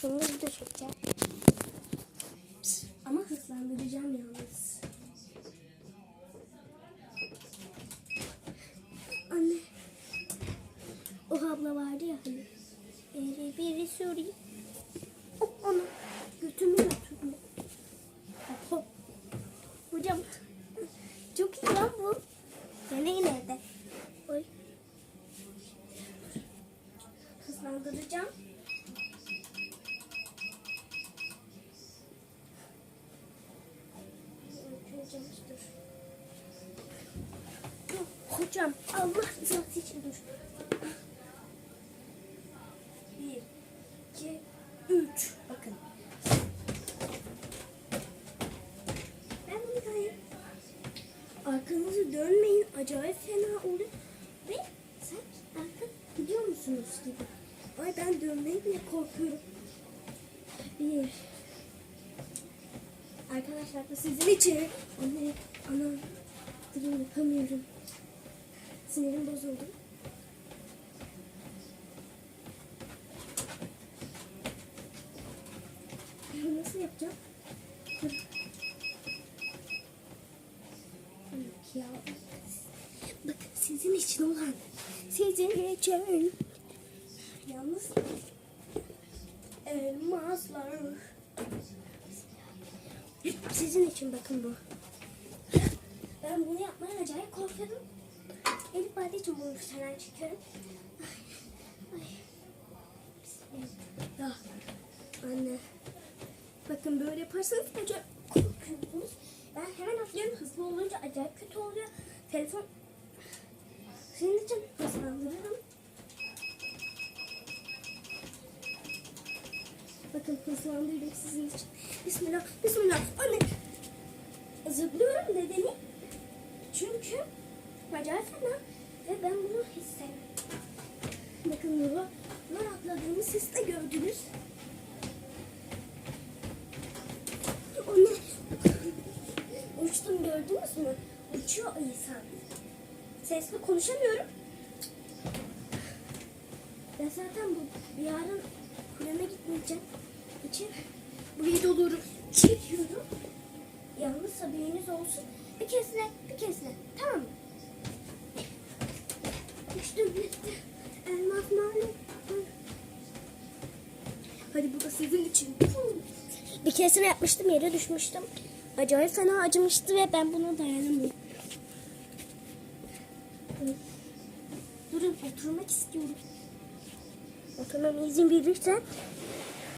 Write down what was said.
Şunu da çekeceğim. Ama hızlandıracağım yalnız. Anne. O abla vardı ya hani. Biri biri sorayım. Hop onu. Götümü götürdüm. Hop hop. Hocam. Çok iyi lan bu. Deneyin evde. Oy. Hızlandıracağım. Dur, Hocam Allah rızası için. Bir, iki, üç. Bakın. Ben bunu gayet arkanızı dönmeyin. Acayip fena oluyor. Ve sen arka gidiyor musunuz gibi. Ay ben dönmeye bile korkuyorum. Bir. Arkadaşlar bu sizin için. Anne, ana. Durun yapamıyorum. Sinirim bozuldu. Nasıl yapacağım? Dur. Ya. Bakın sizin için olan. Sizin için. Yalnız elmaslar. Sizin için bakın bu. Ben bunu yapmaya acayip korkuyordum. Elif Bade için bunu falan çekiyorum. Ay, ay. Bismillah. Anne. Bakın böyle yaparsanız acayip korkuyorsunuz. Ben hemen hafifliyorum. Hızlı olunca acayip kötü oluyor. Telefon senin için hızlandırırım. Bakın hızlandırdım sizin için. Bismillah, bismillah. Anne. Zıplıyorum nedeni. Çünkü acayip fena. Ve ben bunu hissettim. Bakın Nur'a Nur atladığımı siz de gördünüz. O ne? Uçtum gördünüz mü? Uçuyor insan. Sesli konuşamıyorum. Ben zaten bu yarın kuleme gitmeyeceğim için bu videoları çekiyorum. Yalnız haberiniz olsun. Bir kesine, bir kesine. Tamam mı? Düştüm gitti. Elmas mahalle. Hadi bu da sizin için. Bir keresine yapmıştım yere düşmüştüm. Acayip fena acımıştı ve ben buna dayanamıyorum. Durun oturmak istiyorum. Oturmama izin verirsen